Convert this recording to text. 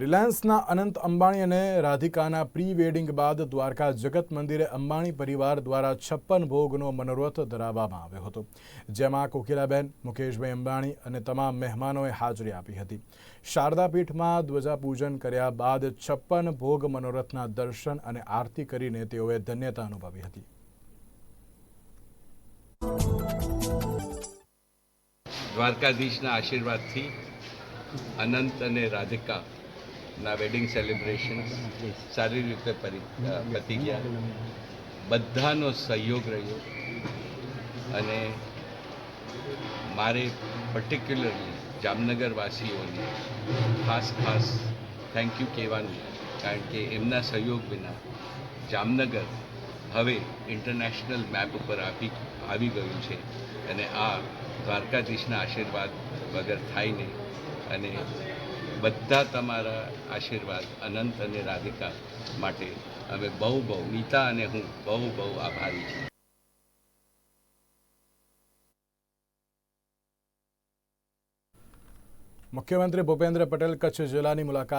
રિલાયન્સના અનંત અંબાણી અને રાધિકાના pre wedding બાદ દ્વારકા જગત મંદિરે અંબાણી પરિવાર દ્વારા છપ્પન ભોગનો મનોરથ ધરાવવામાં આવ્યો હતો, જેમાં કોકિલાબેન, મુકેશભાઈ અંબાણી અને તમામ મહેમાનોએ હાજરી આપી હતી. શારદા પીઠમાં ધ્વજાપૂજન કર્યા બાદ છપ્પન ભોગ મનોરથના દર્શન અને આરતી કરીને તેઓએ ધન્યતા અનુભવી હતી. દ્વારકાધીશના આશીર્વાદથી અનંત અને રાધિકા ના વેડિંગ સેલિબ્રેશન સારી રીતે પતી ગયા. બધાનો સહયોગ રહ્યો. અને મારે પર્ટિક્યુલરલી જામનગરવાસીઓને ખાસ ખાસ થેન્ક યુ કહેવાનું, કારણ કે એમના સહયોગ વિના જામનગર હવે ઇન્ટરનેશનલ મેપ ઉપર આવી આવી ગયું છે. અને આ દ્વારકાધીશના આશીર્વાદ વગર થાય નહીં. અને બધા તમારા આશીર્વાદ અનંત અને રાધિકા માટે અમે બહુ બહુ, નીતા અને હું બહુ બહુ આભારી છું મુખ્યમંત્રી ભૂપેન્દ્ર પટેલ કચ્છ જિલ્લાની મુલાકાત